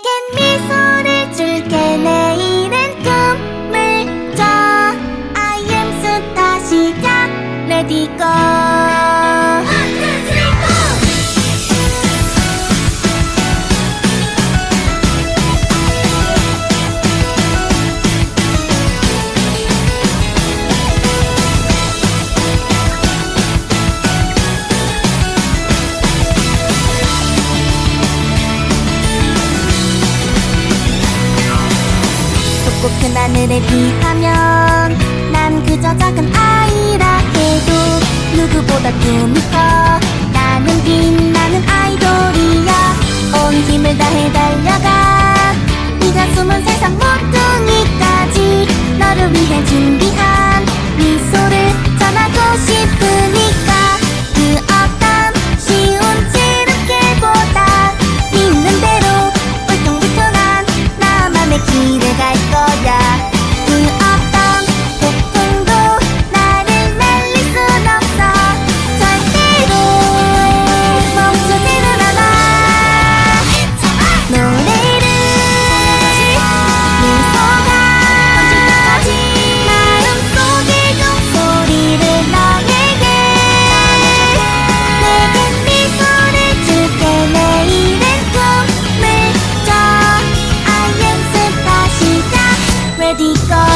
내겐 미소를 줄게. 내일은 꿈을 줘. I am 스타 시작. 레디 고 높고 큰 하늘에 비하면 난 그저 작은 아이라 해도 누구보다 꿈이 커 나는 빛나는 아이돌이야. 온 힘을 다해 달려가. 네가 숨은 세상 모퉁이까지 너를 위해 준 Di ko